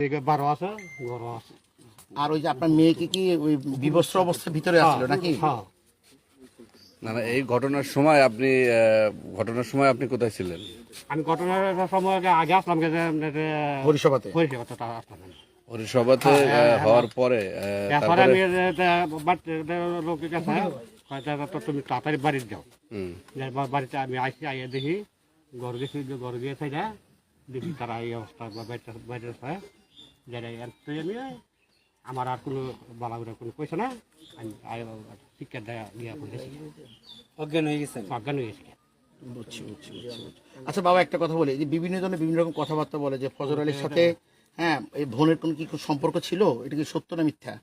এদিকে বারো আছে গরু আছে। আর ওই যে আপনার মেয়েকে কি ওই বিবস্ত্র অবস্থার ভিতরে আসছিল নাকি? হ্যাঁ। না না এই ঘটনার সময় আপনি আহ, ঘটনার সময় আপনি কোথায় ছিলেন? আমি ঘটনার সময় আগে আসলাম গেছে পরিষেবাতে? পরিষেবা তো আসলাম না। হওয়ার পরে তারপরে আমি বাড়িতে লোক তো তুমি তাড়াতাড়ি বাড়িতে যাও। হুম, বাড়িতে আমি আইসি আইয়া দেখি ঘর গেছি যে ঘর গিয়ে দেখি তারা এই অবস্থা বাইরে বাইরে হয় তুই আমি আমার আর কোনো বালা করে কোনো পয়সা না আমি শিক্ষা দেয়া গিয়া বলেছি অজ্ঞান হয়ে গেছেন? অজ্ঞান হয়ে গেছি। বুঝছি বুঝছি বুঝছি। আচ্ছা বাবা একটা কথা বলি যে বিভিন্ন জনের বিভিন্ন রকম কথাবার্তা বলে যে ফজর আলীর সাথে হ্যাঁ এই বোনের কোনো কি কোনো সম্পর্ক ছিল? এটা কি সত্য না মিথ্যা?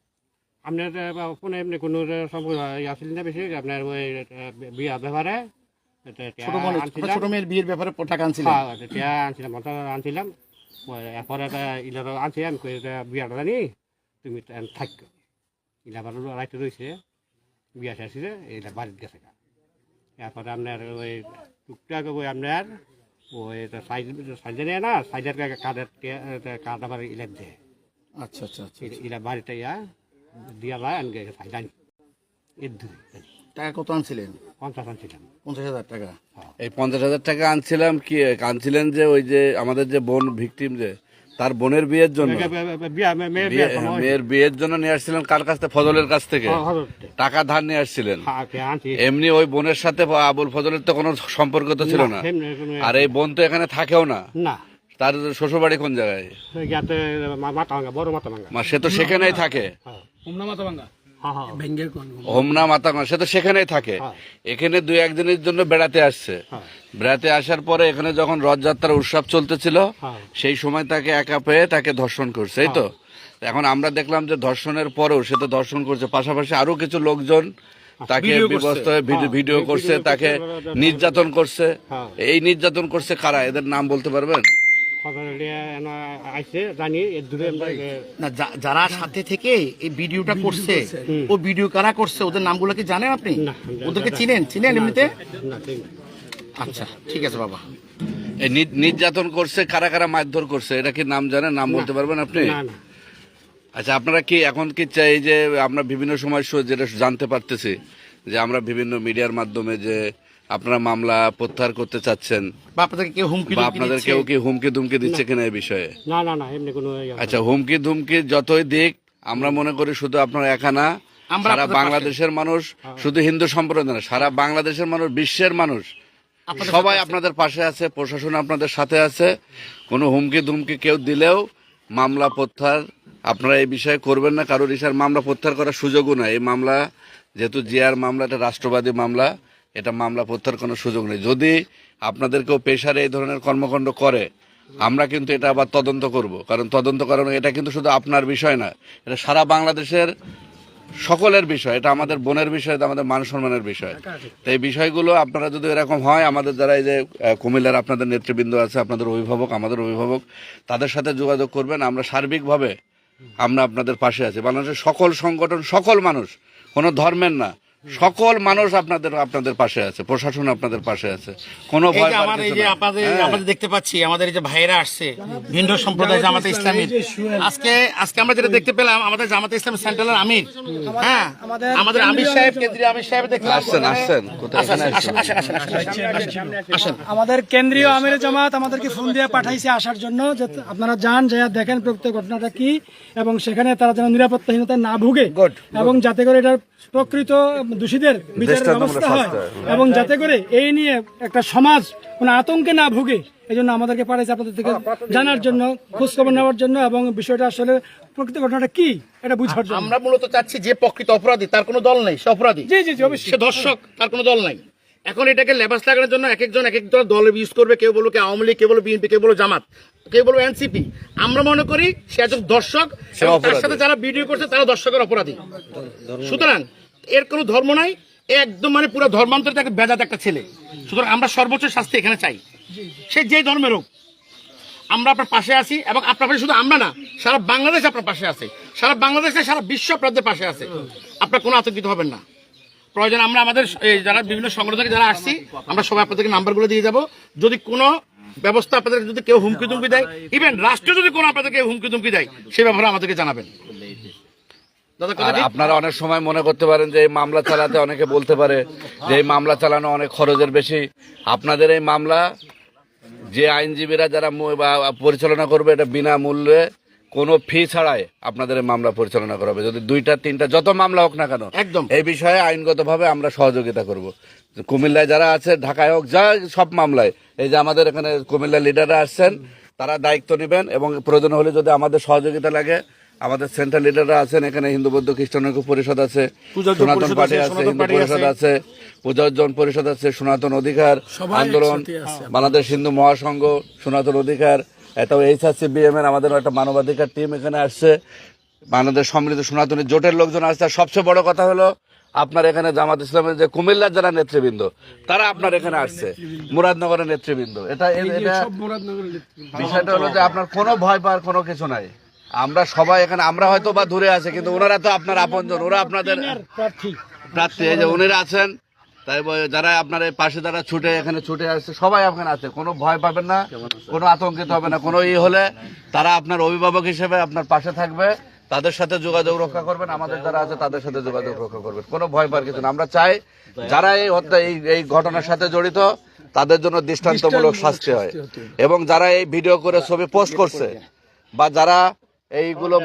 আপনার ফোনে এমনি কোনো সম্পর্ক আসলে না বেশি? আপনার ওই বিয়া ব্যাপারে? ছোট মেয়ের বিয়ের ব্যাপারে টাকা হ্যাঁ আনছিলাম আনছিলাম। এরপরে ইলার আনছি কই এটা বিয়াটা জানি তুমি থাকো ইলা আবার রাইতে রয়েছে বিয়া শেষে এইটা বাড়িতে গেছে। এরপরে আপনার ওই টুকটাক ওই আপনার ওই সাইজ সাইজে নেয় না সাইজের কার্ডের কার্ড আবার ইলার দেয় আচ্ছা আচ্ছা ইলা- বাড়িতে ইয়া দিয়া যায় আমি সাইজ আনি এর দূরে টাকা কত আনছিলেন? পঞ্চাশ আনছিলাম। পঞ্চাশ হাজার টাকা। এই পঞ্চাশ হাজার টাকা আনছিলাম কি আনছিলেন যে ওই যে আমাদের যে বোন ভিকটিম যে তার বোনের বিয়ের জন্য? মেয়ের বিয়ে- বিয়া মেয়ের বিয়ের জন্য নিয়ে আসছিলেন কার কাছ থেকে? ফজলের কাছ থেকে। টাকা ধার নিয়ে আসছিলেন। হ্যাঁ এমনি ওই বোনের সাথে আবুল ফজলের তো কোনো সম্পর্ক তো ছিল না আর এই বোন তো এখানে থাকেও না। তার শ্বশুর বাড়ি কোন জায়গায় সে তো সেখানেই থাকে। হ্যাঁ। ভাঙ্গা হ্যাঁ হ্যাঁ হোমনা মাতাঙ্গা সে তো সেখানেই থাকে হ্যাঁ। এখানে দুই একদিনের জন্য বেড়াতে আসছে হ্যাঁ। বেড়াতে আসার পরে এখানে যখন রথযাত্রার উৎসব চলতেছিল। সেই সময় তাকে একা পেয়ে তাকে ধর্ষণ করছে এই তো এখন আমরা দেখলাম যে ধর্ষণের পরেও সে তো ধর্ষণ করছে পাশাপাশি আরও কিছু লোকজন তাকে ভিডিও করছে। বিবস্ত হয়ে ভিডিও করছে তাকে নির্যাতন করছে। এই নির্যাতন করছে কারা এদের নাম বলতে পারবেন যারা সাথে থেকে এই ভিডিওটা করছে ও ভিডিও কারা করছে ওদের নামগুলো কি জানেন আপনি? ওদেরকে চিনেন? চিনেন এমনিতে। আচ্ছা ঠিক আছে বাবা। এই নি- নির্যাতন করছে কারা কারা মারধর করছে এটা কি নাম জানেন? নাম বলতে পারবেন আপনি? না না। আচ্ছা আপনারা কি এখন কি চাই যে আমরা বিভিন্ন সময় যেটা জানতে পারতেছি যে আমরা বিভিন্ন মিডিয়ার মাধ্যমে যে আপনারা মামলা প্রত্যাহার করতে চাচ্ছেন। বা আপনাদেরকে কেউ হুমকি বা আপনাদের কেউ কি হুমকি দুমকি দিচ্ছে কিনা এই বিষয়ে? না না না এমনি কোনো ইয়ে আচ্ছা হুমকি ধুমকি যতই দিক আমরা মনে করি শুধু আপনারা একা না সারা বাংলাদেশের মানুষ শুধু হিন্দু সম্প্রদায় না সারা বাংলাদেশের মানুষ বিশ্বের মানুষ সবাই আপনাদের পাশে আছে প্রশাসন আপনাদের সাথে আছে। কোনো হুমকি ধুমকি কেউ দিলেও মামলা প্রত্যাহার আপনারা এই বিষয়ে করবেন না কারোর ইসার মামলা প্রত্যাহার করার সুযোগও নাই। এই মামলা যেহেতু জিয়ার মামলাটা রাষ্ট্রবাদী মামলা এটা মামলা প্রত্যাহার কোনো সুযোগ নেই। যদি আপনাদেরকেও পেশারে এই ধরনের কর্মকাণ্ড করে, আমরা কিন্তু এটা আবার তদন্ত করব। কারণ তদন্ত করানো এটা কিন্তু শুধু আপনার বিষয় না, এটা সারা বাংলাদেশের সকলের বিষয়, এটা আমাদের বোনের বিষয় আমাদের মান সম্মানের বিষয়। তো এই বিষয়গুলো আপনারা যদি এরকম হয়, আমাদের যারা এই যে কুমিল্লার আপনাদের নেতৃবৃন্দ আছে, আপনাদের অভিভাবক, আমাদের অভিভাবক, তাদের সাথে যোগাযোগ করবেন, আমরা সার্বিকভাবে আমরা আপনাদের পাশে আছি। বাংলাদেশের সকল সংগঠন, সকল মানুষ, কোনো ধর্মের না সকল মানুষ আপনাদের আপনাদের পাশে আছে প্রশাসন আপনাদের পাশে আছে। কোনো ভয় আমার এই যে আপনাদের হ্যাঁ। আমাদের দেখতে পাচ্ছি আমাদের এই যে ভাইয়েরা আসছে ভিন্ন সম্প্রদায় জামাতে ইসলামীর আজকে আজকে আমরা যেটা দেখতে পেলাম আমাদের জামাতে ইসলামী সেন্ট্রালের আমির। হ্যাঁ আমাদের আমির সাহেব কেন্দ্রীয় আমির সাহেব দেখলাম আসছেন আসছেন কোথায়? আসেন এখানে আসেন আসছেন? আসেন আসেন আসেন আসেন আসেন আমাদের কেন্দ্রীয় আমির জামাত আমাদেরকে ফোন দিয়ে পাঠাইছে আসার জন্য যে আপনারা যান যে দেখেন প্রকৃত ঘটনাটা কি এবং সেখানে তারা যেন নিরাপত্তাহীনতায় না ভুগে এবং যাতে করে এটার প্রকৃত দোষীদের বিচারের ব্যবস্থা হয়। এবং যাতে করে এই নিয়ে একটা সমাজ কোনো আতঙ্কে না ভুগে এই জন্য আমাদেরকে পাঠাইছে আপনাদের থেকে জানার জন্য খোঁজ খবর নেওয়ার জন্য এবং বিষয়টা আসলে প্রকৃত ঘটনাটা কি এটা বুঝার জন্য। আমরা মূলত চাচ্ছি যে প্রকৃত অপরাধী তার কোনো দল নেই সে অপরাধী। জি জি জি অবশ্যই। সে দর্শক তার কোনো দল নাই। এখন এটাকে লেবাস লাগানোর জন্য এক একজন এক এক দল দল ইউজ করবে কেউ বলব কে আওয়ামী লীগ কেউ বলব বিএনপি কেউ বলব জামাত কেউ বলব এনসিপি আমরা মনে করি সে একজন দর্শক তার সাথে যারা ভিডিও করছে তারা দর্শকের অপরাধী। সুতরাং এর কোনো ধর্ম নাই, একদম মানে পুরো ধর্মান্তরিত একটা বেজাত একটা ছেলে। সুতরাং আমরা সর্বোচ্চ শাস্তি এখানে চাই। সে যে ধর্মের হোক, আমরা আপনার পাশে আছি এবং আপনার পাশে শুধু আমরা না, সারা বাংলাদেশ আপনার পাশে আছে। সারা বাংলাদেশ সারা বিশ্ব আপনাদের পাশে আছে। আপনার কোনো আতঙ্কিত হবেন না। প্রয়োজন আমরা আমাদের যারা বিভিন্ন সংগঠন যারা আসছি, আমরা সবাই আপনাদেরকে নাম্বারগুলো দিয়ে যাব। যদি কোনো ব্যবস্থা আপনাদের যদি কেউ হুমকি তুমকি দেয় ইভেন রাষ্ট্র যদি কোনো আপনাদেরকে হুমকি তুমকি দেয়, সে ব্যাপারে আমাদেরকে জানাবেন। আর আপনারা অনেক সময় মনে করতে পারেন যে এই মামলা চালাতে অনেকে বলতে পারে যে এই মামলা চালানো অনেক খরচের বেশি। আপনাদের এই মামলা যে আইনজীবীরা যারা পরিচালনা করবে এটা বিনামূল্যে কোনো ফি ছাড়াই আপনাদের এই মামলা পরিচালনা করা হবে। যদি দুইটা তিনটা যত মামলা হোক না কেন একদম। এই বিষয়ে আইনগতভাবে আমরা সহযোগিতা করব। কুমিল্লায় যারা আছে ঢাকায় হোক যা সব মামলায় এই যে আমাদের এখানে কুমিল্লা লিডাররা আসছেন তারা দায়িত্ব নেবেন এবং প্রয়োজন হলে যদি আমাদের সহযোগিতা লাগে আমাদের সেন্ট্রাল লিডাররা আছেন এখানে হিন্দু বৌদ্ধ খ্রিস্টান ঐক্য পরিষদ আছে সনাতন পার্টি আছে, হিন্দু পরিষদ আছে। পূজার্জন পরিষদ আছে সনাতন অধিকার আন্দোলন বাংলাদেশ হিন্দু মহাসংঘ সনাতন অধিকার এটা এইচআরসি বিএম এর আমাদের একটা মানবাধিকার টিম এখানে আসছে। বাংলাদেশ সম্মিলিত সনাতনী জোটের লোকজন আসছে আর সবচেয়ে বড় কথা হলো আপনার এখানে জামাত ইসলামের যে কুমিল্লার যারা নেতৃবৃন্দ তারা আপনার এখানে আসছে মুরাদনগরের নেতৃবৃন্দ। এটা এটা বিষয়টা হলো যে আপনার কোনো ভয় পাওয়ার কোনো কিছু নাই। আমরা সবাই এখানে আমরা হয়তো বা দূরে আছে কিন্তু ওনারা তো আপনার আপনজন ওরা আপনাদের প্রার্থী। এই যে উনিরা আছেন তাই যারা আপনার এই পাশে যারা ছুটে এখানে ছুটে আসছে সবাই এখানে আছে কোনো ভয় পাবেন না কোনো আতঙ্কিত হবে না কোনো ই হলে তারা আপনার অভিভাবক হিসেবে আপনার পাশে থাকবে তাদের সাথে যোগাযোগ রক্ষা করবেন আমাদের যারা আছে তাদের সাথে যোগাযোগ রক্ষা করবেন কোনো ভয় পাওয়ার কিছু না। আমরা চাই যারা এই হত্যা এই এই ঘটনার সাথে জড়িত তাদের জন্য দৃষ্টান্তমূলক শাস্তি হয়। এবং যারা এই ভিডিও করে ছবি পোস্ট করছে বা যারা এইগুলো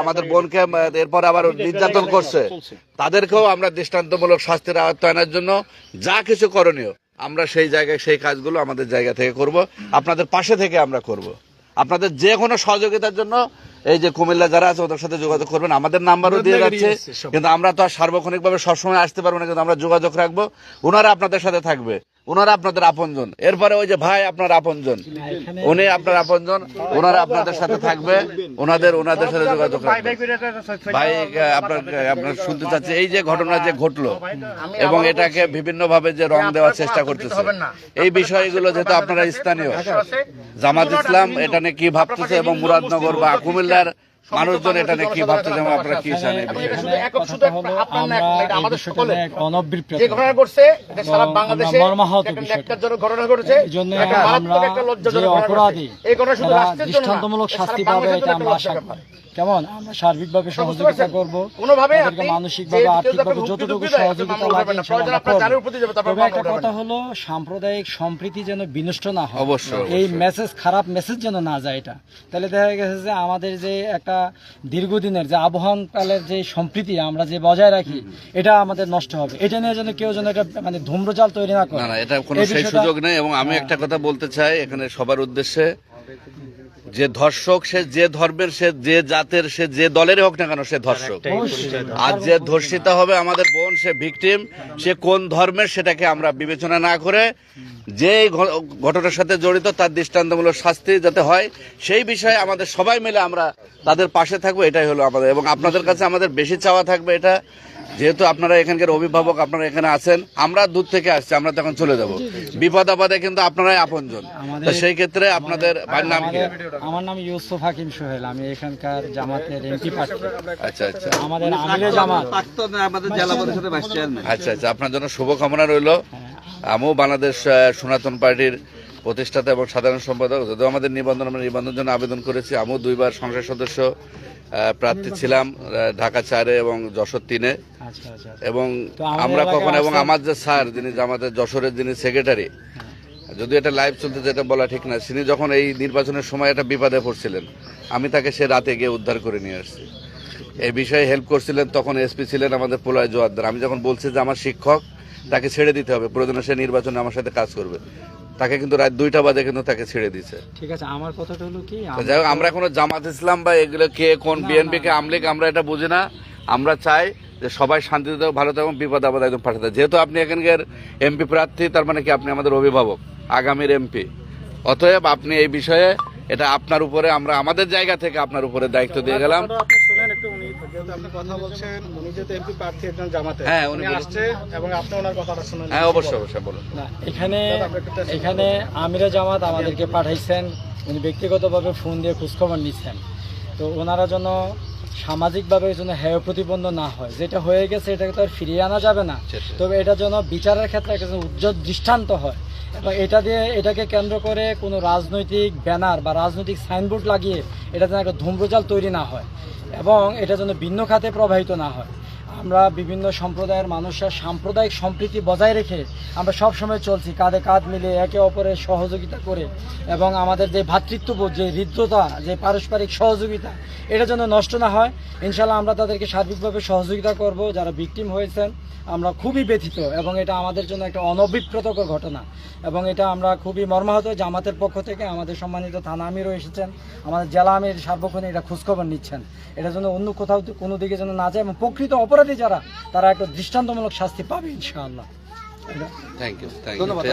আমাদের বোনকে এরপর আবার নির্যাতন করছে। তাদেরকেও আমরা দৃষ্টান্তমূলক শাস্তির আওতায়নের জন্য যা কিছু করণীয় আমরা সেই জায়গায় সেই কাজগুলো আমাদের জায়গা থেকে করব আপনাদের পাশে থেকে আমরা করব। আপনাদের যে কোনো সহযোগিতার জন্য এই যে কুমিল্লা যারা আছে ওদের সাথে যোগাযোগ করবেন। আমাদের নাম্বারও দিয়ে যাচ্ছে কিন্তু আমরা তো আর সার্বক্ষণিকভাবে সবসময় আসতে পারব না কিন্তু আমরা যোগাযোগ রাখব। ওনারা আপনাদের সাথে থাকবে। ওনারা আপনাদের আপনজন। এরপরে ওই যে ভাই আপনার আপনজন। উনি আপনার আপনজন, ওনারা আপনাদের সাথে থাকবে, ওনাদের ওনাদের সাথে যোগাযোগ ভাই আপনার আপনার শুনতে চাচ্ছি, এই যে ঘটনা যে ঘটলো, এবং এটাকে বিভিন্ন ভাবে যে রং দেওয়ার চেষ্টা করতেছে, এই বিষয়গুলো যেহেতু আপনারা স্থানীয়, জামাত ইসলাম এটা নিয়ে কি ভাবতেছে এবং মুরাদনগর বা কুমিল্লার মানুষজন এটা নিয়ে কি ভাবতেছে এবং আপনারা কি জানেন যে ঘটনা ঘটছে সারা বাংলাদেশে একটা ঘটনা ঘটেছে একটা মারাত্মক আমরা একটা যে লজ্জাজনক ঘটনা। এই ঘটনা শুধু রাষ্ট্রের জন্য দৃষ্টান্তমূলক শাস্তি পাবে এটা আমরা আশা করি। কেমন? আমরা সার্বিকভাবে বুঝতে সহযোগিতা? করব। তাদেরকে মানসিকভাবে আর্থিকভাবে যতটুকু সহযোগিতা লাগে তবে একটা কথা। হলো সাম্প্রদায়িক সম্প্রীতি যেন বিনষ্ট না হয়। অবশ্যই, এই। মেসেজ খারাপ মেসেজ যেন না যায় এটা। তাহলে দেখা গেছে যে আমাদের যে একটা দীর্ঘদিনের যে আবহনকালের যে সম্প্রীতি আমরা যে বজায় রাখি এটা আমাদের নষ্ট হবে। এটা নিয়ে যেন কেউ যেন একটা মানে ধূম্রজাল তৈরি না করে। না না এটা কোনো সেই সুযোগ নেই এবং আমি একটা কথা বলতে চাই এখানে সবার উদ্দেশ্যে। যে ধর্ষক সে যে ধর্মের সে যে জাতের সে যে দলেরই হোক না কেন সে ধর্ষক। আর যে ধর্ষিতা হবে আমাদের বোন সে ভিকটিম সে কোন ধর্মের সেটাকে আমরা বিবেচনা না করে যে ঘটনার সাথে জড়িত তার দৃষ্টান্তমূলক শাস্তি যাতে হয় সেই বিষয়ে আমাদের সবাই মিলে আমরা তাদের পাশে থাকব এটাই হলো আমাদের। এবং আপনাদের কাছে আমাদের বেশি চাওয়া থাকবে এটা যেহেতু আপনারা এখানকার অভিভাবক আপনারা এখানে আছেন আমরা দূর থেকে আসছি আমরা তখন চলে যাব। বিপদ আপদে কিন্তু আপনারাই আপনজন। তো সেই ক্ষেত্রে আপনাদের ভাইয়ের নাম কি? আমার নাম ইউসুফ হাকিম সোহেল আমি এখানকার জামাতের এমপি প্রার্থী। আচ্ছা আচ্ছা। আমাদের আমিরে জামাত। আমাদের জেলা পরিষদের ভাইস চেয়ারম্যান। আচ্ছা আচ্ছা আপনার জন্য শুভকামনা রইল। আমিও বাংলাদেশ সনাতন পার্টির প্রতিষ্ঠাতা এবং সাধারণ সম্পাদক যদিও আমাদের নিবন্ধন আমরা নিবন্ধনের জন্য আবেদন করেছি আমিও দুইবার সংসদ সদস্য। প্রার্থী ছিলাম ঢাকা চারে এবং যশোর তিনে। আচ্ছা আচ্ছা এবং আমরা কখন এবং আমার যে স্যার যিনি আমাদের যশোরের যিনি সেক্রেটারি যদি এটা লাইভ চলতে যেটা বলা ঠিক না তিনি যখন এই নির্বাচনের সময় একটা বিপদে পড়ছিলেন আমি তাকে সে রাতে গিয়ে উদ্ধার করে নিয়ে আসছি। এই বিষয়ে হেল্প করছিলেন তখন এসপি ছিলেন আমাদের পোলয় জোয়ারদার। আমি যখন বলছি যে আমার শিক্ষক তাকে ছেড়ে দিতে হবে প্রয়োজনে সে নির্বাচনে আমার সাথে কাজ করবে। তাকে কিন্তু রাত দুইটা বাজে কিন্তু তাকে ছেড়ে দিছে। ঠিক আছে আমার কথাটা হলো কি যাই হোক আমরা কোনো জামাত ইসলাম বা এগুলো কে কোন বিএনপি কে আমলিক আমরা এটা বুঝি না। আমরা চাই যে সবাই শান্তিতে থাকুক, ভালো থাকুক বিপদ আপদ একদম পাঠাতে যেহেতু আপনি এখানকার এমপি প্রার্থী তার মানে কি আপনি আমাদের অভিভাবক আগামীর এমপি অতএব আপনি এই বিষয়ে এটা আপনার উপরে আমরা আমাদের জায়গা থেকে আপনার উপরে দায়িত্ব দিয়ে গেলাম। আপনি শুনেন একটু উনি যেহেতু আপনি কথা বলছেন উনি যেহেতু এমপি প্রার্থী একজন জামাতে হ্যাঁ, হ্যাঁ অবশ্যই অবশ্যই বলুন। এখানে এখানে আমিরে জামাত আমাদেরকে পাঠাইছেন উনি ব্যক্তিগতভাবে ফোন দিয়ে খোঁজখবর নিচ্ছেন তো ওনারা যেন সামাজিকভাবে যেন হেয় প্রতিবন্ধ না হয়। যেটা হয়ে গেছে এটাকে তো আর ফিরিয়ে আনা যাবে না। তবে এটা যেন বিচারের ক্ষেত্রে একটা উজ্জ্বল দৃষ্টান্ত হয়। এবং এটা দিয়ে এটাকে কেন্দ্র করে কোনো রাজনৈতিক ব্যানার বা রাজনৈতিক সাইনবোর্ড লাগিয়ে এটা যেন একটা ধূম্রজাল তৈরি না হয় এবং এটা যেন ভিন্ন খাতে প্রবাহিত না হয়। আমরা বিভিন্ন সম্প্রদায়ের মানুষের সাম্প্রদায়িক সম্প্রীতি বজায় রেখে আমরা সব সময় চলছি, কাঁধে কাঁধ মিলে একে অপরের সহযোগিতা করে এবং আমাদের যে ভ্রাতৃত্ববোধ যে হৃদ্যতা যে পারস্পরিক সহযোগিতা, এটা যেন নষ্ট না হয়। ইনশাল্লাহ আমরা তাদেরকে সার্বিকভাবে সহযোগিতা করব। যারা ভিকটিম হয়েছেন, আমরা খুবই ব্যথিত এবং এটা আমাদের জন্য একটা অনভিপ্রতকর ঘটনা এবং এটা আমরা খুবই মর্মাহত জামাতের পক্ষ থেকে আমাদের সম্মানিত থানা আমিরও এসেছেন, আমাদের জেলা আমির সার্বক্ষণিক এটা খোঁজখবর নিচ্ছেন। এটা যেন অন্য কোথাও কোনো দিকে যেন না যায় এবং প্রকৃত অপরাধী যারা তারা একটা দৃষ্টান্তমূলক শাস্তি পাবে ইনশাআল্লাহ।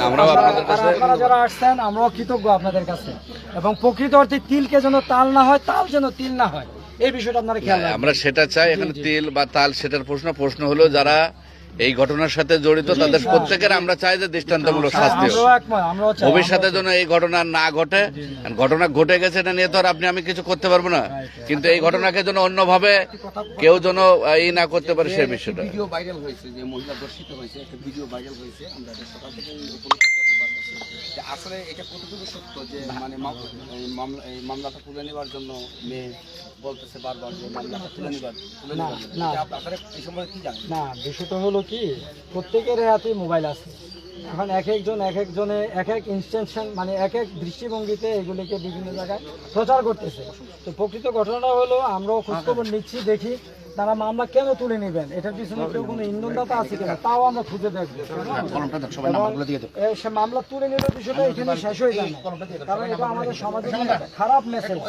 আমরাও আপনাদের আর কাছে আপনারা যারা আসছেন আমরাও কৃতজ্ঞ আপনাদের কাছে। এবং প্রকৃত অর্থে তিলকে যেন তাল না হয় তাল যেন তিল না হয়। এই বিষয়টা আপনারা খেয়াল রাখবেন। আমরা সেটা চাই এখানে তিল বা তাল সেটার প্রশ্ন। প্রশ্ন হলো যারা এই ঘটনার সাথে জড়িত তাদের প্রত্যেকের আমরা চাই যে দৃষ্টান্তমূলক শাস্তি ভবিষ্যতে যেন এই ঘটনা না ঘটে ঘটনা ঘটে গেছে এটা নিয়ে তো আর আপনি আমি কিছু করতে পারব না। কিন্তু এই ঘটনাকে যেন অন্যভাবে কেউ যেন ই না করতে পারে সেই বিষয়টা। ভিডিও ভাইরাল হয়েছে যে মহিলা দর্শিত হয়েছে একটা ভিডিও ভাইরাল হয়েছে আমরা যে আসলে এটা কতটুকু সত্য যে মানে মামলাটা তুলে নেওয়ার জন্য মেয়ে বলতেছে বারবার যে মামলাটা তুলে নেবার তুলে নেবার আপনারা এই সম্পর্কে কি জানেন? না বিষয়টা হলো কি প্রত্যেকের হাতে মোবাইল আছে। এখন এক একজন এক একজনে এক এক ইনস্টেনশন মানে এক এক দৃষ্টিভঙ্গিতে এগুলিকে বিভিন্ন জায়গায় প্রচার করতেছে। তো প্রকৃত ঘটনাটা হলো আমরাও খোঁজখবর নিচ্ছি দেখি তারা মামলা কেন তুলে নেবেন? এটার পিছনে কেউ কোনো ইন্ধনদাতা আছে কিনা? তাও আমরা খুঁজে দেখব। সে মামলা তুলে নিলে বিষয়টা এখানে শেষ হয়ে যায় না। কারণ এটা আমাদের সমাজের খারাপ মেসেজ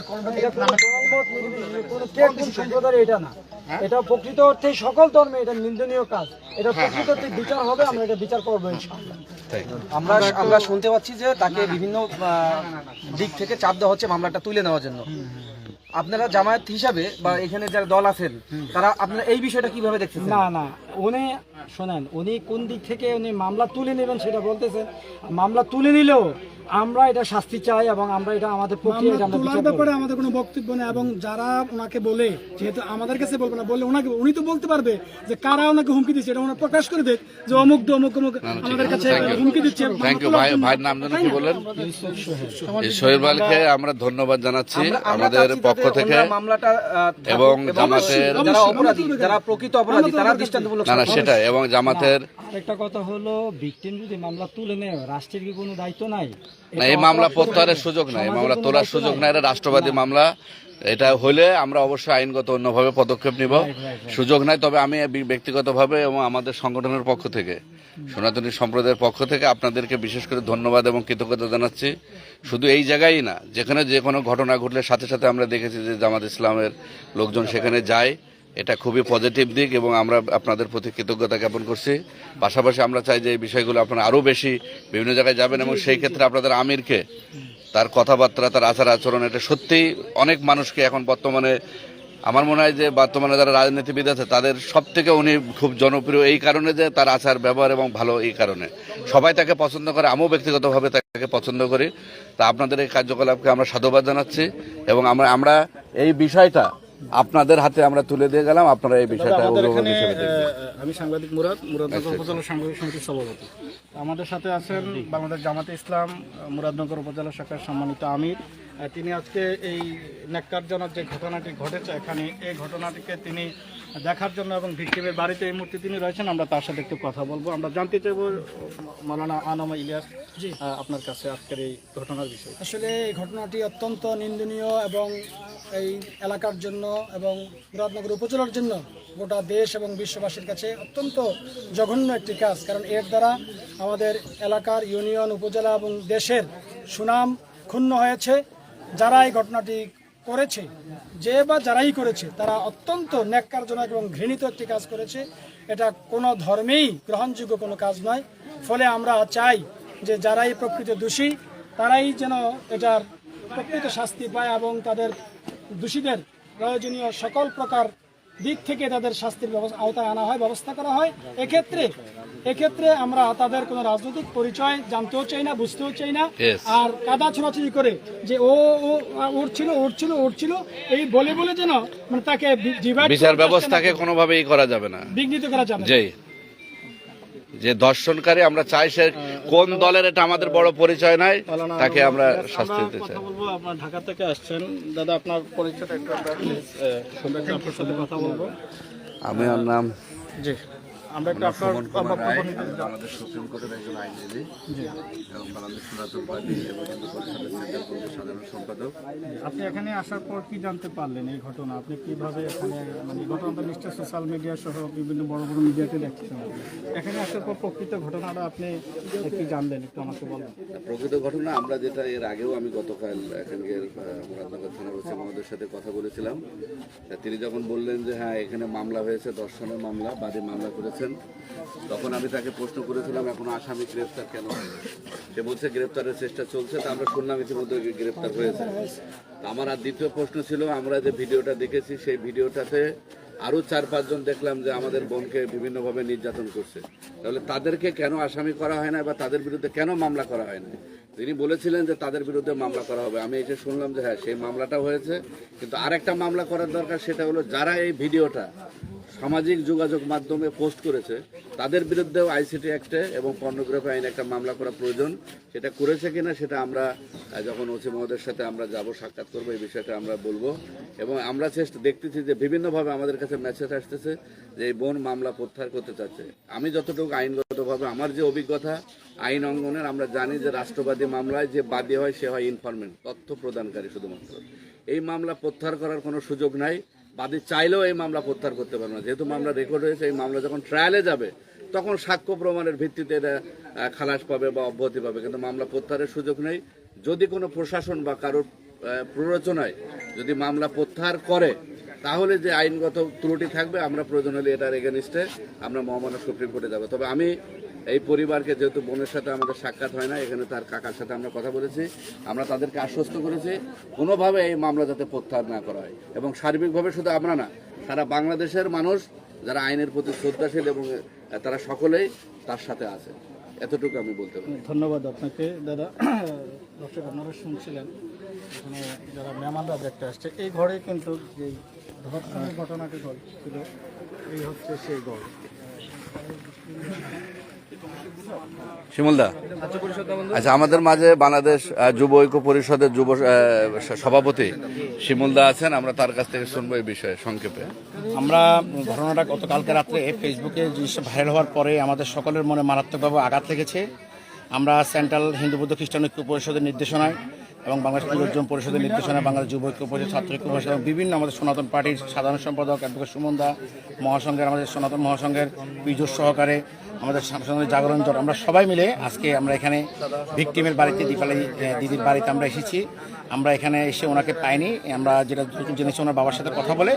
সম্প্রদায়ের এটা না। এটা প্রকৃত অর্থে সকল ধর্মে এটা নিন্দনীয় কাজ। এটা প্রকৃত অর্থে বিচার হবে আমরা এটা বিচার করব আমরা আমরা শুনতে পাচ্ছি যে তাকে বিভিন্ন আহ, দিক থেকে চাপ দেওয়া হচ্ছে মামলাটা তুলে নেওয়ার জন্য। আপনারা জামায়াত হিসাবে বা এখানে যারা দল আছেন তারা আপনারা এই বিষয়টা কীভাবে দেখছেন না না উনি শোনেন উনি কোন দিক থেকে উনি মামলা তুলে নেবেন সেটা বলতেছেন। মামলা তুলে নিলেও আমরা এটা শাস্তি চাই এবং আমরা এটা আমাদের তোলার ব্যাপারে আমাদের কোনো বক্তব্য নেই এবং যারা ওনাকে বলে যেহেতু আমাদের কাছে বলবে না বললে ওনাকে উনি তো বলতে পারবে যে কারা ওনাকে হুমকি দিচ্ছে এটা ওনারা প্রকাশ করে দেখ যে অমুক অমুক অমুক আমাদের কাছে হুমকি দিচ্ছে থ্যাংক ইউ ভাই ভাইয়ের নাম যেন কি বলেন? এই সোহেল আমরা ধন্যবাদ জানাচ্ছি আমাদের পক্ষ থেকে মামলাটা এবং জামাতের যারা অপরাধী যারা প্রকৃত অপরাধী তারা দৃষ্টান্তমূলক না না সেটাই এবং জামাতের আরেকটা কথা হলো ভিকটিম যদি মামলা তুলে নেয় রাষ্ট্রের কি কোনো দায়িত্ব নাই? না এই মামলা প্রত্যাহারের সুযোগ নাই মামলা তোলার সুযোগ নাই এটা রাষ্ট্রবাদী মামলা। এটা হলে আমরা অবশ্যই আইনগত অন্যভাবে পদক্ষেপ নিব। সুযোগ নাই তবে আমি ব্যক্তিগতভাবে এবং আমাদের সংগঠনের পক্ষ থেকে সনাতনী সম্প্রদায়ের পক্ষ থেকে আপনাদেরকে বিশেষ করে ধন্যবাদ এবং কৃতজ্ঞতা জানাচ্ছি। শুধু এই জায়গায় না যেখানে যে কোনো ঘটনা ঘটলে সাথে সাথে আমরা দেখেছি যে জামাত ইসলামের লোকজন সেখানে যায়। এটা খুবই পজিটিভ দিক এবং আমরা আপনাদের প্রতি কৃতজ্ঞতা জ্ঞাপন করছি। পাশাপাশি আমরা চাই যে এই বিষয়গুলো আপনারা আরও বেশি বিভিন্ন জায়গায় যাবেন এবং সেই ক্ষেত্রে আপনাদের আমিরকে তার কথাবার্তা, তার আচার আচরণ, এটা সত্যিই অনেক মানুষকে এখন বর্তমানে আমার মনে হয় যে বর্তমানে যারা রাজনীতিবিদ আছে, তাদের সব থেকে উনি খুব জনপ্রিয় এই কারণে যে তার আচার, ব্যবহার এবং ভালো এই কারণে। সবাই তাকে পছন্দ করে, আমিও ব্যক্তিগতভাবে তাকে পছন্দ করি। তা আপনাদের এই কার্যকলাপকে আমরা সাধুবাদ জানাচ্ছি এবং আমরা আমরা এই বিষয়টা আপনাদের হাতে আমরা তুলে দিয়ে গেলাম আপনারা এই বিষয়টা আমি সাংবাদিক মুরাদ মুরাদনগর উপজেলা সাংবাদিক সমিতির সভাপতি। আমাদের সাথে আছেন বাংলাদেশ জামাতে ইসলাম মুরাদনগর উপজেলা শাখার সম্মানিত আমির। তিনি আজকে এই ন্যাক্কারজনক যে ঘটনাটি ঘটেছে এখানে এই ঘটনাটিকে তিনি দেখার জন্য এবং ভিক্টিমের বাড়িতে এই মুহূর্তে তিনি রয়েছেন আমরা তার সাথে একটু কথা বলব। আমরা জানতে চাইব মালানা আনামা ইলিয়াস আপনার কাছে আজকের এই ঘটনার বিষয়। আসলে এই ঘটনাটি অত্যন্ত নিন্দনীয় এবং এই এলাকার জন্য এবং মুরাদনগর উপজেলার জন্য গোটা দেশ এবং বিশ্ববাসীর কাছে অত্যন্ত জঘন্য একটি কাজ। কারণ এর দ্বারা আমাদের এলাকার ইউনিয়ন উপজেলা এবং দেশের সুনাম ক্ষুণ্ণ হয়েছে। যারা এই ঘটনাটি করেছে, যে বা যারাই করেছে, তারা অত্যন্ত ন্যাক্কারজনক এবং ঘৃণিত একটি কাজ করেছে। এটা কোনো ধর্মেই গ্রহণযোগ্য কোনো কাজ নয়। ফলে আমরা চাই যে যারাই প্রকৃত দোষী, তারাই যেন এটার প্রকৃত শাস্তি পায় এবং তাদের দোষীদের প্রয়োজনীয় সকল প্রকার দিক থেকে তাদের শাস্তির ব্যবস্থা আওতায় আনা হয় ব্যবস্থা করা হয়। এক্ষেত্রে এক্ষেত্রে আমরা তাদের কোনো রাজনৈতিক পরিচয় জানতেও চাই না বুঝতেও চাই না। আর কাদা ছোড়াছুড়ি করে যে ও ও উঠছিল উঠছিল ওর ছিল ওর ছিল এই বলে বলে যেন মানে তাকে বিচার ব্যবস্থাকে কোনোভাবেই করা যাবে না। বিঘ্নিত করা যাবে যে দর্শনকারী আমরা চাই সে কোন দলের এটা আমাদের বড় পরিচয় নাই তাকে আমরা শাস্তি দিতে চাই। বলব আপনার ঢাকা থেকে আসছেন। দাদা আপনার পরিচয়টা একটু আমরা আপনার সাথে কথা বলব। আমি ওর নাম জি। আমরা একটু আপনার। আমাদের সুপ্রিম কোর্টের একজন আইনজীবী। এবং বাংলাদেশ সনাতন পার্টি এবং হিন্দু পরিষদের সাধারণ সম্পাদক। আপনি এখানে আসার পর কি জানতে পারলেন এই ঘটনা? আপনি কীভাবে এখানে মানে ঘটনাটা নিশ্চয় সোশ্যাল মিডিয়া সহ বিভিন্ন বড় বড় মিডিয়াতে দেখছেন। এখানে আসার পর প্রকৃত ঘটনাটা আপনি কি জানলেন? একটু আমাকে বলেন। প্রকৃত ঘটনা আমরা যেটা এর আগেও আমি গতকাল এখানকার মুরাদনগর থানার ওসি মহোদয়ের সাথে কথা বলেছিলাম। তিনি যখন বললেন যে হ্যাঁ এখানে মামলা হয়েছে দর্শনের মামলা বাদী মামলা করেছেন। তখন আমি তাকে প্রশ্ন করেছিলাম, এখন আসামি গ্রেফতার কেন? সে বলছে, গ্রেফতারের চেষ্টা চলছে, তা আমরা শুনলাম ইতিমধ্যে গ্রেফতার হয়েছে। আমার আর দ্বিতীয় প্রশ্ন ছিল, আমরা যে ভিডিওটা দেখেছি, সেই ভিডিওটাতে আরও চার, পাঁচজন দেখলাম যে আমাদের বোনকে বিভিন্নভাবে নির্যাতন করছে। তাহলে তাদেরকে কেন আসামি করা হয় না বা তাদের বিরুদ্ধে কেন মামলা করা হয় না? তিনি বলেছিলেন যে তাদের বিরুদ্ধে মামলা করা হবে। আমি এসে শুনলাম যে হ্যাঁ সেই মামলাটা হয়েছে, কিন্তু আরেকটা মামলা করার দরকার, সেটা হলো যারা এই ভিডিওটা সামাজিক যোগাযোগ মাধ্যমে পোস্ট করেছে। তাদের বিরুদ্ধেও আইসিটি অ্যাক্টে এবং পর্নোগ্রাফি আইনে একটা মামলা করা প্রয়োজন। সেটা করেছে কিনা সেটা আমরা যখন ওসি মহোদয়ের সাথে আমরা যাব সাক্ষাৎ করব এই বিষয়টা আমরা বলব। এবং আমরা চেষ্টা, দেখতেছি যে বিভিন্নভাবে আমাদের কাছে মেসেজ আসতেছে যে এই বোন মামলা প্রত্যাহার করতে চাচ্ছে। আমি যতটুকু আইনগতভাবে আমার যে অভিজ্ঞতা, আইন অঙ্গনের আমরা জানি যে রাষ্ট্রবাদী মামলায় যে বাদী হয় সে হয় ইনফরমেন্ট তথ্য প্রদানকারী শুধুমাত্র। এই মামলা প্রত্যাহার করার কোনো সুযোগ নাই। বাদী চাইলেও এই মামলা প্রত্যাহার করতে পারবে না। যেহেতু মামলা রেকর্ড হয়েছে, এই মামলা যখন ট্রায়ালে যাবে, তখন সাক্ষ্য প্রমাণের ভিত্তিতে এটা খালাস পাবে বা অব্যাহতি পাবে। কিন্তু মামলা প্রত্যাহারের সুযোগ নেই। যদি কোনো প্রশাসন বা কারোর প্ররোচনায় যদি মামলা প্রত্যাহার করে, তাহলে যে আইনগত ত্রুটি থাকবে, আমরা প্রয়োজন হলে এটার এগেনিস্টে আমরা মহামান্য সুপ্রিম কোর্টে যাব। তবে আমি এই পরিবারকে যেহেতু বোনের সাথে আমাদের সাক্ষাৎ হয় না, এখানে তার কাকার সাথে আমরা কথা বলেছি। আমরা তাদেরকে আশ্বস্ত করেছি, কোনোভাবে এই মামলা যাতে প্রত্যাহার না করা হয়। এবং সার্বিকভাবে শুধু আমরা না, সারা বাংলাদেশের মানুষ যারা আইনের প্রতি শ্রদ্ধাশীল এবং তারা সকলেই তার সাথে আছে। এতটুকু আমি বলতে পারি। ধন্যবাদ আপনাকে। দাদা, দর্শক আপনারা শুনছিলেন, এখানে যারা মেহমানরা দেখতে আসছে, এই ঘরে কিন্তু যে ধর্ষণের ঘটনাটি ঘটেছিল, এই হচ্ছে সেই ঘর। শিমুলদা? আচ্ছা আমাদের মাঝে বাংলাদেশ যুব ঐক্য পরিষদের যুব সভাপতি শিমুলদা আছেন। আমরা তার কাছ থেকে শুনব এই বিষয়ে সংক্ষেপে। আমরা ঘটনাটা গতকালকে রাত্রে ফেসবুকে জিনিসটা ভাইরাল হওয়ার পরে আমাদের সকলের মনে মারাত্মকভাবে আঘাত লেগেছে। আমরা সেন্ট্রাল হিন্দু বৌদ্ধ খ্রিস্টান ঐক্য পরিষদের নির্দেশনায় এবং বাংলাদেশ পুরোজন পরিষদের নির্দেশনায় বাংলাদেশ যুব ঐক্য পরিষদ ছাত্র ঐক্য পরিষদ এবং বিভিন্ন আমাদের সনাতন পার্টির সাধারণ সম্পাদক অ্যাডভোকেট সুমন দা, মহাসংঘের আমাদের সনাতন মহাসংঘের বিজোর সহকারে আমাদের জাগরণ জোট আমরা সবাই মিলে আজকে আমরা এখানে ভিকটিমের বাড়িতে দীপালি দিদির বাড়িতে আমরা এসেছি। আমরা এখানে এসে ওনাকে পাইনি, আমরা যেটা জেনেছি ওনার বাবার সাথে কথা বলে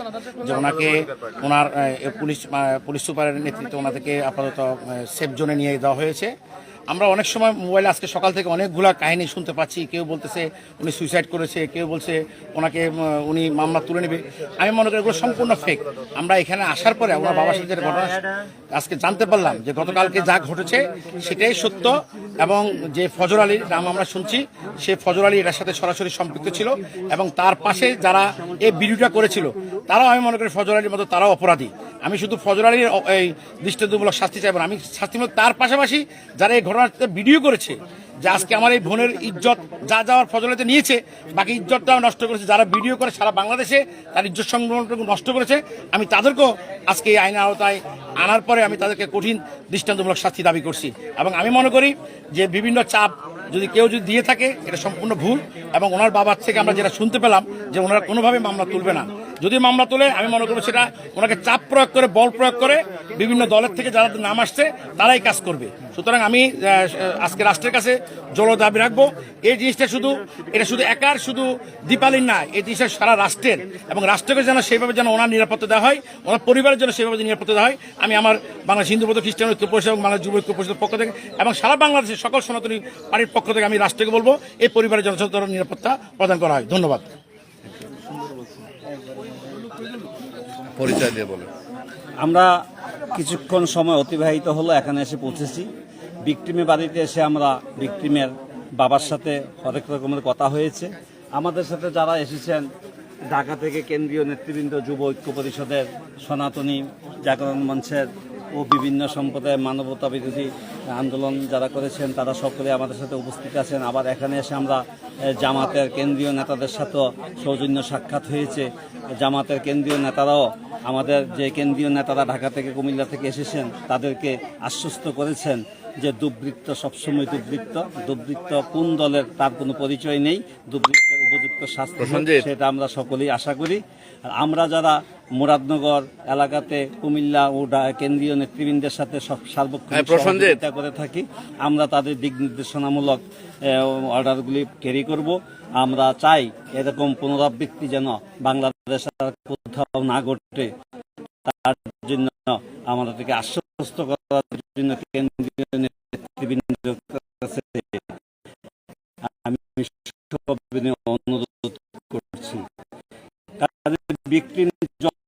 যে ওনাকে ওনার পুলিশ পুলিশ সুপারের নেতৃত্বে ওনাদেরকে আপাতত সেফ জোনে নিয়ে দেওয়া হয়েছে। আমরা অনেক সময় মোবাইলে আজকে সকাল থেকে অনেকগুলা কাহিনী শুনতে পাচ্ছি। কেউ বলতেছে উনি সুইসাইড করেছে, কেউ বলছে ওনাকে উনি মামলা তুলে নেবে। আমি মনে করি এগুলো সম্পূর্ণ ফেক আমরা এখানে আসার পরে ওনার বাবার সাথে ঘটনা, আজকে জানতে পারলাম যে গতকালকে যা ঘটেছে সেটাই সত্য এবং যে ফজর আলীর নাম আমরা শুনছি, সে ফজর আলী এটার সাথে সরাসরি সম্পৃক্ত ছিল এবং তার পাশে যারা এই ভিডিওটা করেছিল, তারাও আমি মনে করি ফজর আলীর মতো তারাও অপরাধী। আমি শুধু ফজর আলীর, এই দৃষ্টান্তমূলক শাস্তি চাইব না, আমি শাস্তিমূলক তার পাশাপাশি যারা এই ঘটনাতে ভিডিও করেছে যে আজকে আমার এই বোনের ইজ্জত যা যাওয়ার ফজলাতে নিয়েছে, বাকি ইজ্জতটাও নষ্ট করেছে। যারা ভিডিও করে সারা বাংলাদেশে তার ইজ্জত সংগ্রহটুকু নষ্ট করেছে। আমি তাদেরকেও আজকে এই আইনের আওতায় আনার পরে আমি তাদেরকে কঠিন দৃষ্টান্তমূলক শাস্তি দাবি করছি। এবং আমি মনে করি যে বিভিন্ন চাপ যদি কেউ যদি দিয়ে থাকে, এটা সম্পূর্ণ ভুল এবং ওনার বাবার থেকে আমরা যেটা শুনতে পেলাম যে ওনারা কোনোভাবে মামলা তুলবে না। যদি মামলা তোলে, আমি মনে করব সেটা ওনাকে চাপ প্রয়োগ করে, বল প্রয়োগ করে বিভিন্ন দলের থেকে যারা নাম আসছে, তারাই কাজ করবে। সুতরাং আমি আজকে রাষ্ট্রের কাছে জল দাবি রাখব। এই জিনিসটা শুধু, এটা শুধু একার, শুধু দীপালির না, এই জিনিসটা সারা রাষ্ট্রের এবং রাষ্ট্রকে যেন সেইভাবে যেন ওনার নিরাপত্তা দেওয়া হয়, ওনার পরিবারের জন্য সেইভাবে নিরাপত্তা দেওয়া হয়। আমি আমার বাংলাদেশ হিন্দু বৌদ্ধ খ্রিস্টান ঐক্য পরিষদ এবং বাংলাদেশ যুব ঐক্য পরিষদের পক্ষ থেকে এবং সারা বাংলাদেশের সকল সনাতনী পার্টির পক্ষ থেকে আমি রাষ্ট্রকে বলব, এই পরিবারের জনসাধারণ নিরাপত্তা প্রদান করা হয়। ধন্যবাদ। পরিচয় দিয়ে বলেন। আমরা কিছুক্ষণ সময় অতিবাহিত হলো, এখানে এসে পৌঁছেছি। বিক্রিমের বাড়িতে এসে আমরা বিক্রিমের বাবার সাথে অনেক রকমের কথা হয়েছে। আমাদের সাথে যারা এসেছেন, ঢাকা থেকে কেন্দ্রীয় নেতৃবৃন্দ, যুব ঐক্য পরিষদের সনাতনী জাগরণ মঞ্চের ও বিভিন্ন সম্প্রদায়ের মানবতা বিরোধী আন্দোলন যারা করেছেন তারা সকলে আমাদের সাথে উপস্থিত আছেন। আবার এখানে এসে আমরা জামাতের কেন্দ্রীয় নেতাদের সাথেও সৌজন্য সাক্ষাৎ হয়েছে। জামাতের কেন্দ্রীয় নেতারাও আমাদের যে কেন্দ্রীয় নেতারা ঢাকা থেকে কুমিল্লা থেকে এসেছেন তাদেরকে আশ্বস্ত করেছেন যে দুর্বৃত্ত সবসময় দুর্বৃত্ত। দুর্বৃত্ত কোন দলের তার কোনো পরিচয় নেই। দুর্বৃত্তের উপযুক্ত শাস্তি সেটা আমরা সকলেই আশা করি। আর আমরা যারা মুরাদনগর এলাকাতে কুমিল্লা ও কেন্দ্রীয় নেতৃবৃন্দের সাথে সব সার্বক্ষণিক হ্যাঁ, সহযোগিতা করে থাকি। আমরা তাদের দিক নির্দেশনামূলক অর্ডারগুলি ক্যারি করব। আমরা চাই এরকম পুনরাবৃত্তি যেন বাংলাদেশ কোথাও না ঘটে। তার জন্য আমাদেরকে আশ্বস্ত করার জন্য কেন্দ্রীয় নেতৃবৃন্দের কাছে আমি অনুরোধ করছি। বিক্রি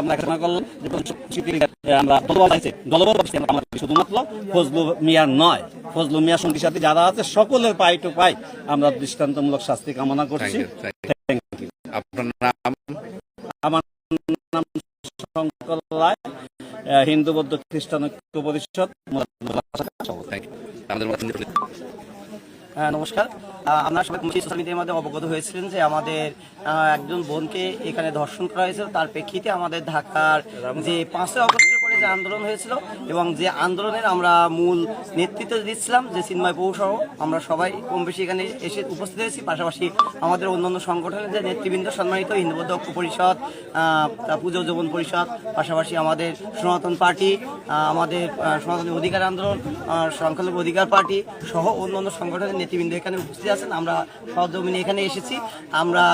আমরা এখানে করলাম যে কোনো স্বীকৃতি, এ, আমরা দলবল আছে দলবল আমরা শুধুমাত্র ফজলু মিয়া নয় ফজলু মিয়া সঙ্গী সাথী যারা আছে সকলের পাই টু পাই আমরা দৃষ্টান্তমূলক শাস্তি কামনা করছি। You Thank you. আপনার নাম? আমার নাম শঙ্কর রায় হিন্দু বৌদ্ধ খ্রিস্টান ঐক্য পরিষদ হ্যাঁ নমস্কার। আপনারা সবাই কমিটি সোশ্যাল মিডিয়ার মাধ্যমে অবগত হয়েছিলেন যে আমাদের একজন বোনকে এখানে ধর্ষণ করা হয়েছিল। তার প্রেক্ষিতে আমাদের ঢাকার যে পাঁচই অগস্টের পরে যে আন্দোলন হয়েছিল এবং যে আন্দোলনের আমরা মূল নেতৃত্ব দিচ্ছিলাম যে চিন্ময় পৌরসহ আমরা সবাই কম বেশি এখানে এসে উপস্থিত হয়েছি। পাশাপাশি আমাদের অন্যান্য সংগঠনের যে নেতৃবৃন্দ, সম্মানিত হিন্দু বৌদ্ধ ঐক্য পরিষদ পুজো যৌবন পরিষদ, পাশাপাশি আমাদের সনাতন পার্টি আমাদের সনাতন অধিকার আন্দোলন সংখ্যালঘু অধিকার পার্টি সহ অন্যান্য সংগঠনের নেতৃবৃন্দ এখানে উপস্থিত আছেন, আমরা সহজমিনে এখানে এসেছি। আমরা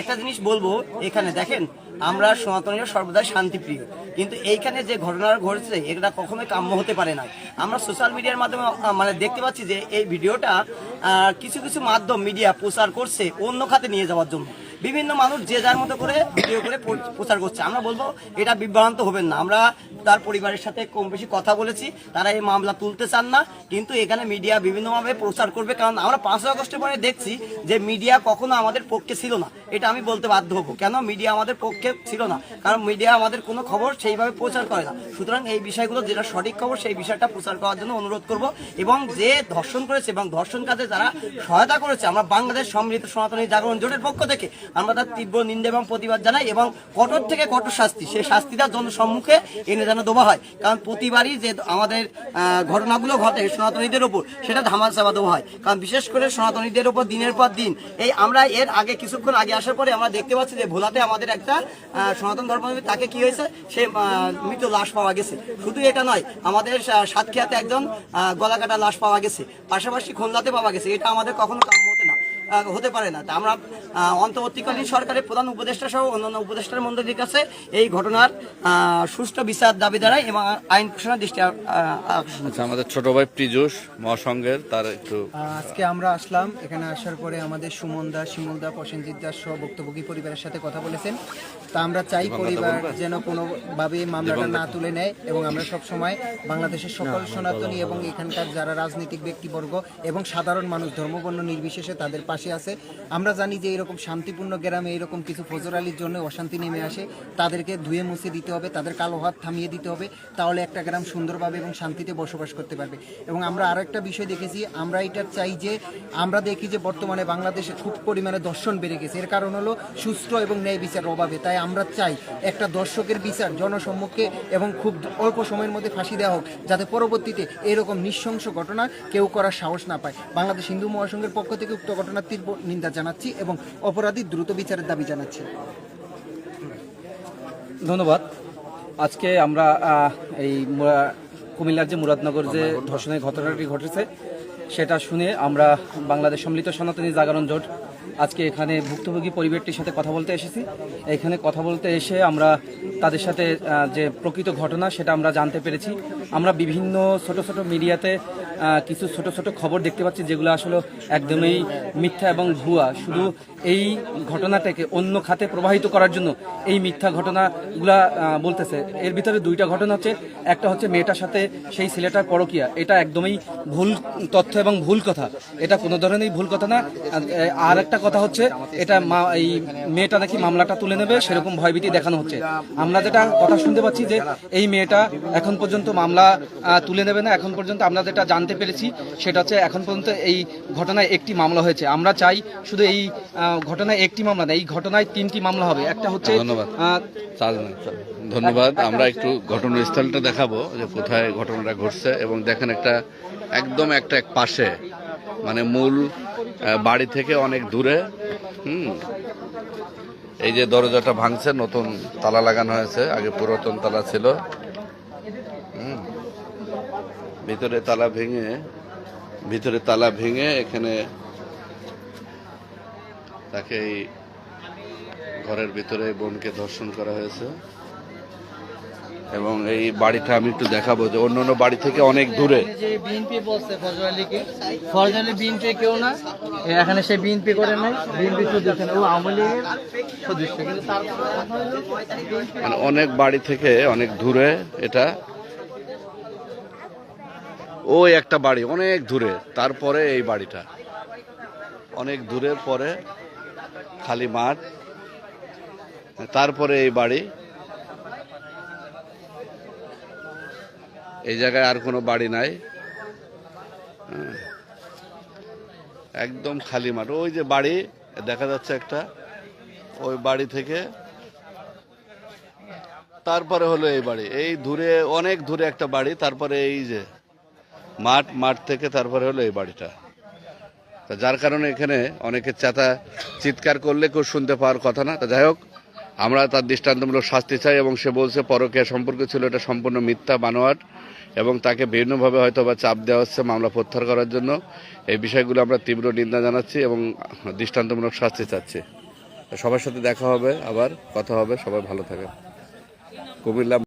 একটা জিনিস বলব, এখানে দেখেন, আমরা সনাতনীয় সর্বদাই শান্তিপ্রিয়। কিন্তু এইখানে যে ঘটনা ঘটেছে, এটা কখনোই কাম্য হতে পারে না। আমরা সোশ্যাল মিডিয়ার মাধ্যমে মানে দেখতে পাচ্ছি যে এই ভিডিওটা কিছু কিছু মাধ্যম, মিডিয়া প্রচার করছে অন্য খাতে নিয়ে যাওয়ার জন্য। বিভিন্ন মানুষ যে যার মতো করে ভিডিও করে প্রচার করছে। আমরা বলব, এটা বিভ্রান্ত হবেন না। আমরা তার পরিবারের সাথে কম বেশি কথা বলেছি, তারা এই মামলা তুলতে চান না, কিন্তু এখানে মিডিয়া বিভিন্নভাবে প্রচার করবে, কারণ আমরা পাঁচই আগস্টের পরে দেখছি যে মিডিয়া কখনো আমাদের পক্ষে ছিল না। এটা আমি বলতে বাধ্য হব। কেন? মিডিয়া আমাদের পক্ষে ছিল না। কারণ মিডিয়া আমাদের কোনো খবর সেইভাবে প্রচার করে না। সুতরাং এই বিষয়গুলো যেটা সঠিক খবর, সেই বিষয়টা প্রচার করার জন্য অনুরোধ করব এবং যে ধর্ষণ করেছে এবং ধর্ষণ কাজে যারা সহায়তা করেছে, আমরা বাংলাদেশ সমৃদ্ধ সনাতনী জাগরণ জোটের পক্ষ থেকে আমরা তার তীব্র নিন্দা এবং প্রতিবাদ জানাই এবং কঠোর থেকে কঠোর শাস্তি। সেই শাস্তিটা জনসম্মুখে এনে যেন দেওয়া হয়। কারণ প্রতিবারই যে আমাদের ঘটনাগুলো ঘটে সনাতনীদের ওপর, সেটা ধামাল চাপা দেওয়া হয়। কারণ বিশেষ করে সনাতনীদের ওপর দিনের পর দিন, এই আমরা এর আগে কিছুক্ষণ আগে আসার পরে আমরা দেখতে পাচ্ছি যে ভোলাতে আমাদের একটা সনাতন ধর্মাবলম্বী, তাকে কি হয়েছে? সে মৃত লাশ পাওয়া গেছে। শুধু এটা নয়, আমাদের সা- সাতক্ষীরাতে একজন গলাকাটা লাশ পাওয়া গেছে। পাশাপাশি খুলনাতে পাওয়া গেছে। এটা আমাদের কখনো কাম্য হতে না। হতে পারে না। তা আমরা অন্তর্বর্তীকালীন সরকারের প্রধান উপদেষ্টা সহ অন্যান্য উপদেষ্টার মন্ত্রীর কাছে এই ঘটনার সুষ্ঠু বিচার দাবি দাঁড়ায় এবং আইন ঘোষণার দৃষ্টি আচ্ছা আমাদের ছোট ভাই পীযুষ মহাসংঘের তার একটু আজকে আমরা আসলাম। এখানে আসার পরে আমাদের সুমন দাস শিমুল দা প্রসেনজিৎ দাস সহ ভুক্তভোগী পরিবারের সাথে কথা বলেছেন? তা আমরা চাই পরিবার যেন কোনোভাবে মামলাটা না তুলে নেয় এবং আমরা সব সময় বাংলাদেশের সকল সনাতনী এবং এখানকার যারা রাজনৈতিক ব্যক্তিবর্গ এবং সাধারণ মানুষ ধর্মবর্ণ নির্বিশেষে তাদের পাশে আছে। আমরা জানি যে এরকম শান্তিপূর্ণ গ্রামে এরকম কিছু ফজর আলীর জন্য অশান্তি নেমে আসে। তাদেরকে ধুয়ে মুছে দিতে হবে, তাদের কালো হাত থামিয়ে দিতে হবে, তাহলে একটা গ্রাম সুন্দরভাবে এবং শান্তিতে বসবাস করতে পারবে। এবং আমরা আরও একটা বিষয় দেখেছি, আমরা এটা চাই যে, আমরা দেখি যে বর্তমানে বাংলাদেশে খুব পরিমাণে দর্শন বেড়ে গেছে। এর কারণ হলো সুষ্ঠু এবং ন্যায় বিচার অভাবে। তাই আমরা চাই একটা দর্শকের বিচার জনসম্মুখে এবং খুব অল্প সময়ের মধ্যে ফাঁসি দেওয়া হোক, যাতে পরবর্তীতে এরকম নৃশংস ঘটনা কেউ করার সাহস না পায়। বাংলাদেশ হিন্দু মহাসংঘের পক্ষ থেকে উক্ত ঘটনার তীব্র নিন্দা জানাচ্ছি এবং অপরাধী দ্রুত বিচারের দাবি জানাচ্ছি। ধন্যবাদ। আজকে আমরা এই কুমিল্লার যে মুরাদনগর যে ধর্ষণের ঘটনাটি ঘটেছে, সেটা শুনে আমরা বাংলাদেশ সম্মিলিত সনাতনী জাগরণ জোট আজকে এখানে ভুক্তভোগী পরিবারটির সাথে কথা বলতে এসেছি। এখানে কথা বলতে এসে আমরা তাদের সাথে যে প্রকৃত ঘটনা সেটা আমরা জানতে পেরেছি। আমরা বিভিন্ন ছোট ছোট মিডিয়াতে কিছু ছোট ছোট খবর দেখতে পাচ্ছি যেগুলো আসলে একদমই মিথ্যা এবং ভুয়া। শুধু এই ঘটনাটাকে অন্য খাতে প্রবাহিত করার জন্য এই মিথ্যা ঘটনাগুলা বলতেছে। এর ভিতরে দুইটা ঘটনা হচ্ছে, একটা হচ্ছে মেয়েটার সাথে সেই ছেলেটার পরকিয়া। এটা একদমই ভুল তথ্য এবং ভুল কথা। এটা কোনো ধরনেরই ভুল কথা না। আর একটা কথা হচ্ছে, এটা মা- এই মেয়েটা নাকি মামলাটা তুলে নেবে, সেরকম ভয়ভীতি দেখানো হচ্ছে। আমরা যেটা কথা শুনতে পাচ্ছি যে, এই মেয়েটা এখন পর্যন্ত মামলা তুলে নেবে না। এখন পর্যন্ত আমরা যেটা জানতে পেরেছি, সেটা হচ্ছে এখন পর্যন্ত এই ঘটনায় একটি মামলা হয়েছে। আমরা চাই শুধু এই ঘটনায় একটি মামলা না এই ঘটনায় তিনটি মামলা হবে একটা হচ্ছে ধন্যবাদ। নেই, নেই। ধন্যবাদ আমরা একটু ঘটনাস্থলটা দেখাবো যে কোথায় ঘটনাটা ঘটছে এবং দেখেন একটা একদম একটা এক পাশে মানে মূল বাড়ি থেকে অনেক দূরে হুম এই যে দরজাটা ভাঙছে নতুন তালা লাগানো হয়েছে আগে পুরাতন তালা ছিল হুম ভিতরে তালা ভেঙে ভিতরে তালা ভেঙে এখানে তাকে এই ঘরের ভিতরে বোনকে ধর্ষণ করা হয়েছে। এবং এই বাড়িটা আমি একটু দেখাবো যে অন্য অন্য বাড়ি থেকে অনেক দূরে। বিএনপি বলছে ফজল আলীকে ফজল আলী বিএনপি কেউ না এখানে সে বিএনপি করে নাই বিএনপি সদস্য না, ও আওয়ামী লীগের সদস্য কিন্তু তার মানে অনেক বাড়ি থেকে অনেক দূরে এটা। ওই একটা বাড়ি অনেক দূরে তারপরে এই বাড়িটা। অনেক দূরের পরে খালি মাঠ, তারপরে এই বাড়ি। এই জায়গায় আর কোনো বাড়ি নাই। হ্যাঁ। একদম খালি মাঠ। ওই যে বাড়ি, দেখা যাচ্ছে একটা, ওই বাড়ি থেকে। তারপরে হলো এই বাড়ি। এই দূরে, অনেক দূরে একটা বাড়ি, তারপরে এই যে মাঠ মাঠ থেকে তারপরে হলো এই বাড়িটা। তা যার কারণে এখানে অনেকে চেতা চিৎকার করলে কেউ শুনতে পাওয়ার কথা না। তা যাই হোক, আমরা তার দৃষ্টান্তমূলক শাস্তি চাই এবং সে বলছে পরকীয়া সম্পর্ক ছিল, এটা সম্পূর্ণ মিথ্যা বানোয়াট এবং তাকে বিভিন্নভাবে হয়তো বা চাপ দেওয়া হচ্ছে মামলা প্রত্যাহার করার জন্য। এই বিষয়গুলো আমরা তীব্র নিন্দা জানাচ্ছি এবং দৃষ্টান্তমূলক শাস্তি চাচ্ছি। সবার সাথে দেখা হবে, আবার কথা হবে, সবাই ভালো থাকে কুমিল্লা